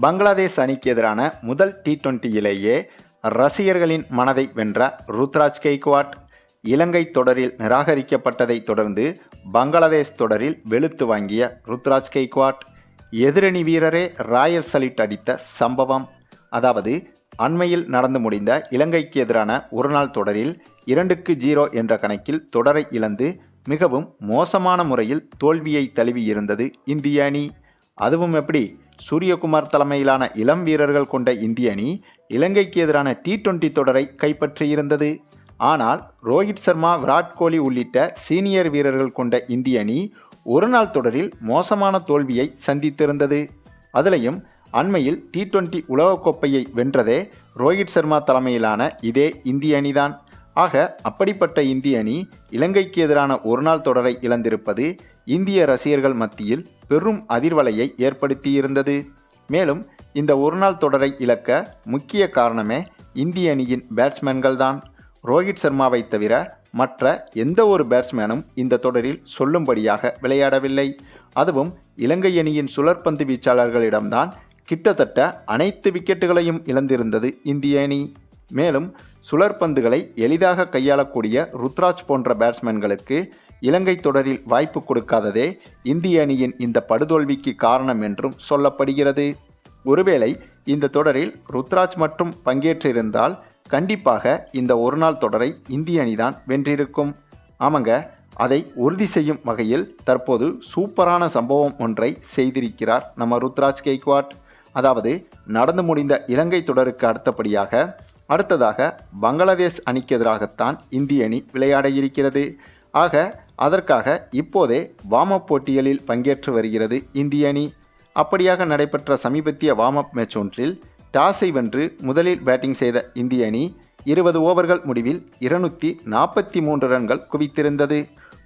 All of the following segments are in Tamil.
பங்களாதேஷ் அணிக்கு எதிரான முதல் டி டுவெண்ட்டியிலேயே ரசிகர்களின் மனதை வென்ற ருத்ராஜ் கெய்க்வாட் இலங்கை தொடரில் நிராகரிக்கப்பட்டதைத் தொடர்ந்து பங்களாதேஷ் தொடரில் வெளுத்து வாங்கிய ருத்ராஜ் கெய்க்வாட் எதிரணி வீரரே ராயல் சலிட் அடித்த சம்பவம். அதாவது அண்மையில் நடந்து முடிந்த இலங்கைக்கு எதிரான ஒருநாள் தொடரில் இரண்டுக்கு ஜீரோ என்ற கணக்கில் தொடரை இழந்து மிகவும் மோசமான முறையில் தோல்வியை தழுவியிருந்தது இந்திய அணி. அதுவும் எப்படி? சூரியகுமார் தலைமையிலான இளம் வீரர்கள் கொண்ட இந்திய அணி இலங்கைக்கு எதிரான டி டுவெண்டி தொடரை கைப்பற்றியிருந்தது. ஆனால் ரோஹித் சர்மா விராட் கோலி உள்ளிட்ட சீனியர் வீரர்கள் கொண்ட இந்திய அணி ஒருநாள் தொடரில் மோசமான தோல்வியை சந்தித்திருந்தது. அதிலையும் அண்மையில் டி டுவெண்டி உலகக்கோப்பையை வென்றதே ரோஹித் சர்மா தலைமையிலான இதே இந்திய அணிதான். ஆக அப்படிப்பட்ட இந்திய அணி இலங்கைக்கு எதிரான ஒருநாள் தொடரை இழந்திருப்பது இந்திய ரசிகர்கள் மத்தியில் பெரும் அதிர்வலையை ஏற்படுத்தியிருந்தது. மேலும் இந்த ஒருநாள் தொடரை இழக்க முக்கிய காரணமே இந்திய அணியின் பேட்ஸ்மேன்கள் தான் ரோஹித் சர்மாவை தவிர மற்ற எந்த ஒரு பேட்ஸ்மேனும் இந்த தொடரில் சொல்லும்படியாக விளையாடவில்லை. அதுவும் இலங்கை அணியின் சுழற்பந்து வீச்சாளர்களிடம்தான் கிட்டத்தட்ட அனைத்து விக்கெட்டுகளையும் இழந்திருந்தது இந்திய அணி. மேலும் சுழற்பந்துகளை எளிதாக கையாளக்கூடிய ருத்ராஜ் போன்ற பேட்ஸ்மேன்களுக்கு இலங்கை தொடரில் வாய்ப்பு கொடுக்காததே இந்திய அணியின் இந்த படுதோல்விக்கு காரணம் என்றும் சொல்லப்படுகிறது. ஒருவேளை இந்த தொடரில் ருத்ராஜ் மட்டும் பங்கேற்றிருந்தால் கண்டிப்பாக இந்த ஒருநாள் தொடரை இந்திய அணிதான் வென்றிருக்கும். ஆமாங்க அதை உறுதி செய்யும் வகையில் தற்போது சூப்பரான சம்பவம் ஒன்றை செய்திருக்கிறார் நம்ம ருத்ராஜ் கெய்க்வாட். அதாவது நடந்து முடிந்த இலங்கை தொடருக்கு அடுத்தபடியாக அடுத்ததாக பங்களாதேஷ் அணிக்கு எதிராகத்தான் இந்திய அணி விளையாட இருக்கிறது ஆக அதற்காக இப்போதே வார்ம் அப் போட்டிகளில் பங்கேற்று வருகிறது இந்திய அணி. அப்படியாக நடைபெற்ற சமீபத்திய வார்ம்அப் மேட்ச் ஒன்றில் டாஸை வென்று முதலில் பேட்டிங் செய்த இந்திய அணி இருபது ஓவர்கள் முடிவில் இருநூற்றி நாற்பத்தி மூன்று ரன்கள் குவித்திருந்தது.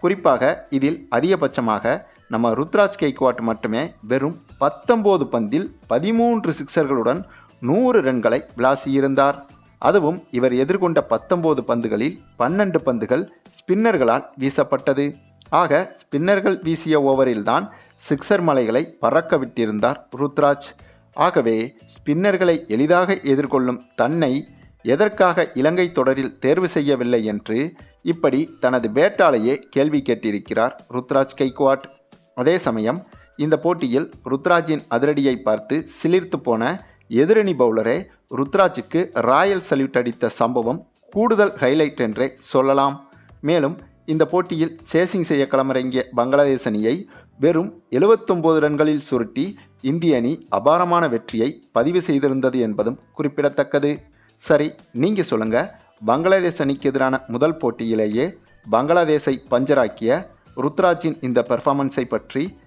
குறிப்பாக இதில் அதிகபட்சமாக நம்ம ருத்ராஜ் கெய்க்வாட் மட்டுமே வெறும் பத்தொம்போது பந்தில் பதிமூன்று சிக்சர்களுடன் நூறு ரன்களை விளாசியிருந்தார். அதுவும் இவர் எதிர்கொண்ட பத்தொம்போது பந்துகளில் பன்னெண்டு பந்துகள் ஸ்பின்னர்களால் வீசப்பட்டது. ஆக ஸ்பின்னர்கள் வீசிய ஓவரில்தான் சிக்ஸர் மலைகளை பறக்க விட்டிருந்தார் ருத்ராஜ். ஆகவே ஸ்பின்னர்களை எளிதாக எதிர்கொள்ளும் தன்னை எதற்காக இலங்கை தொடரில் தேர்வு செய்யவில்லை என்று இப்படி தனது பேட்டாலேயே கேள்வி கேட்டிருக்கிறார் ருத்ராஜ் கைக்வாட். அதே சமயம் இந்த போட்டியில் ருத்ராஜின் அதிரடியை பார்த்து சிலிர்த்து போன எதிரணி பவுலரே ருத்ராஜுக்கு ராயல் சல்யூட் அடித்த சம்பவம் கூடுதல் ஹைலைட் என்றே சொல்லலாம். மேலும் இந்த போட்டியில் சேசிங் செய்ய களமிறங்கிய பங்களாதேஷ் அணியை வெறும் எழுபத்தொம்போது ரன்களில் சுருட்டி இந்திய அணி அபாரமான வெற்றியை பதிவு செய்திருந்தது என்பதும் குறிப்பிடத்தக்கது. சரி நீங்கள் சொல்லுங்கள் பங்களாதேஷ் அணிக்கு எதிரான முதல் போட்டியிலேயே பங்களாதேஷை பஞ்சராக்கிய ருத்ராஜின் இந்த பெர்ஃபார்மன்ஸை பற்றி